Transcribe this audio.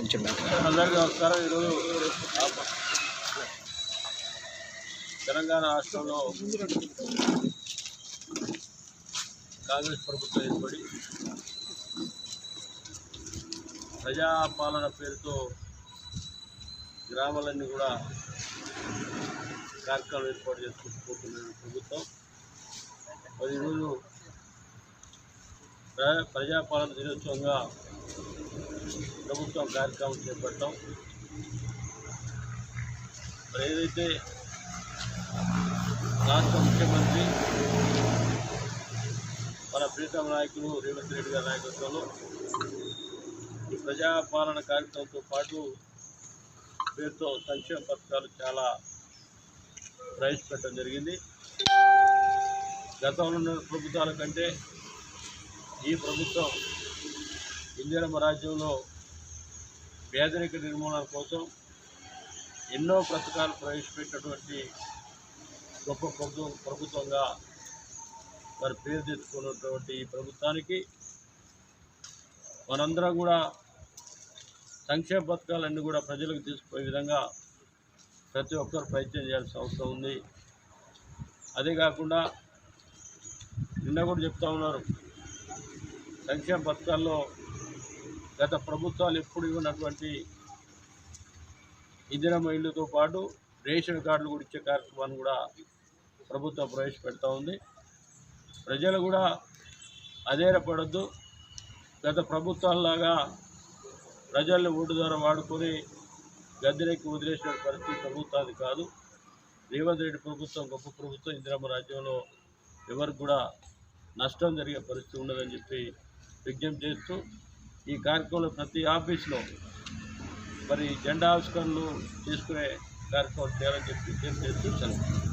కొంచెం అందరికీ నమస్కారం. ఈరోజు తెలంగాణ రాష్ట్రంలో కాంగ్రెస్ ప్రభుత్వం ఏర్పడి ప్రజాపాలన పేరుతో గ్రామాలన్నీ కూడా కార్యక్రమాలు ఏర్పాటు చేసుకుంటూ ప్రభుత్వం. మరి ఈరోజు ప్ర- ప్రజాపాలన దినోత్సవంగా ప్రభుత్వం కార్యక్రమం చేపట్టాం. మరి ఏదైతే రాష్ట్ర ముఖ్యమంత్రి మన ప్రీతమ నాయకులు రేవంత్ రెడ్డి గారి నాయకత్వంలో ఈ ప్రజాపాలన కార్యక్రమంతో పాటు పేరుతో సంక్షేమ పథకాలు చాలా ప్రవేశపెట్టడం జరిగింది. గతంలో ఉన్న ప్రభుత్వాల కంటే ఈ ప్రభుత్వం ఇందిరమ్మ రాజ్యంలో పేదరిక నిర్మూలన కోసం ఎన్నో పథకాలు ప్రవేశపెట్టినటువంటి గొప్ప ప్రభుత్వం ప్రభుత్వంగా మరి పేరు తెచ్చుకున్నటువంటి ఈ ప్రభుత్వానికి మనందరం కూడా సంక్షేమ పథకాలన్నీ కూడా ప్రజలకు తీసుకుపోయే విధంగా ప్రతి ఒక్కరు ప్రయత్నం చేయాల్సిన అవసరం ఉంది. అదే కాకుండా నిన్న కూడా చెప్తా ఉన్నారు సంక్షేమ పథకాల్లో గత ప్రభుత్వాలు ఎప్పుడు ఇవ్వనటువంటి ఇందిరమ్మ ఇల్లుతో పాటు రేషన్ కార్డులు కూడా ఇచ్చే కార్యక్రమాన్ని కూడా ప్రభుత్వం ప్రవేశపెడతా ఉంది. ప్రజలు కూడా అధైర్యపడద్దు. గత ప్రభుత్వాలలాగా ప్రజల్ని ఓటు ద్వారా వాడుకొని గద్దెనెక్కి వదిలేసిన పరిస్థితి ప్రభుత్వాది కాదు. రేవంత్ రెడ్డి ప్రభుత్వం గొప్ప ప్రభుత్వం ఇందిరమ్మ రాజ్యంలో ఎవరికి కూడా నష్టం జరిగే పరిస్థితి ఉండదని చెప్పి విజ్ఞప్తి చేస్తూ ఈ కార్యక్రమంలో ప్రతి ఆఫీస్లో మరి జెండా ఆవిష్కరణలు చేసుకునే కార్యక్రమం చేయాలని చెప్పి విజ్ఞప్తి చేస్తూ